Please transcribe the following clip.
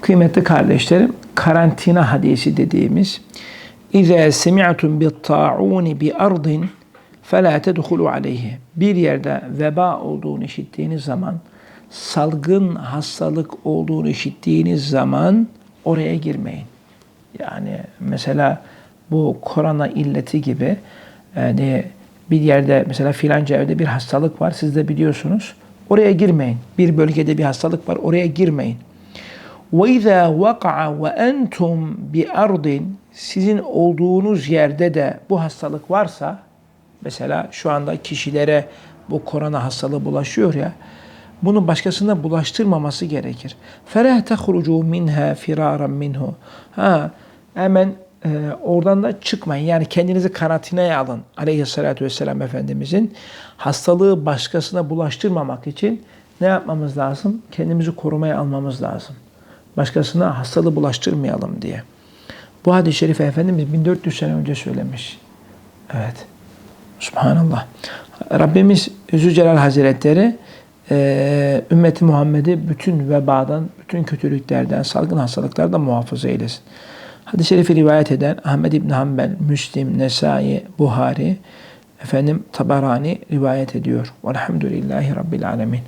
Kıymetli kardeşlerim, karantina hadisi dediğimiz İzâ semi'tum bit-ta'ûni bi ardin felâ tedhulû aleyhi. Bir yerde veba olduğunu işittiğiniz zaman, salgın hastalık olduğunu işittiğiniz zaman oraya girmeyin. Yani mesela bu korona illeti gibi yani bir yerde mesela filanca evde bir hastalık var siz de biliyorsunuz. Oraya girmeyin. Bir bölgede bir hastalık var oraya girmeyin. وَاِذَا وَقَعَ وَاَنْتُمْ بِأَرْضٍ Sizin olduğunuz yerde de bu hastalık varsa, mesela şu anda kişilere bu korona hastalığı bulaşıyor ya, bunu başkasına bulaştırmaması gerekir. فَلَا تَخْرُجُوا مِنْهَا فِرَارًا مِنْهُ Ha, hemen e, oradan da çıkmayın. Yani kendinizi karantinaya alın. Aleyhissalatü vesselam Efendimizin hastalığı başkasına bulaştırmamak için ne yapmamız lazım? Kendimizi korumaya almamız lazım başkasına hastalığı bulaştırmayalım diye. Bu hadis-i şerifi Efendimiz 1400 sene önce söylemiş. Evet. Subhanallah. Rabbimiz Zülcelal Hazretleri e, ümmeti Muhammed'i bütün vebadan, bütün kötülüklerden, salgın hastalıklardan muhafaza eylesin. Hadis-i şerifi rivayet eden Ahmed İbn Hanbel, Müslim, Nesai, Buhari, efendim Tabarani rivayet ediyor. Velhamdülillahi Rabbil Alemin.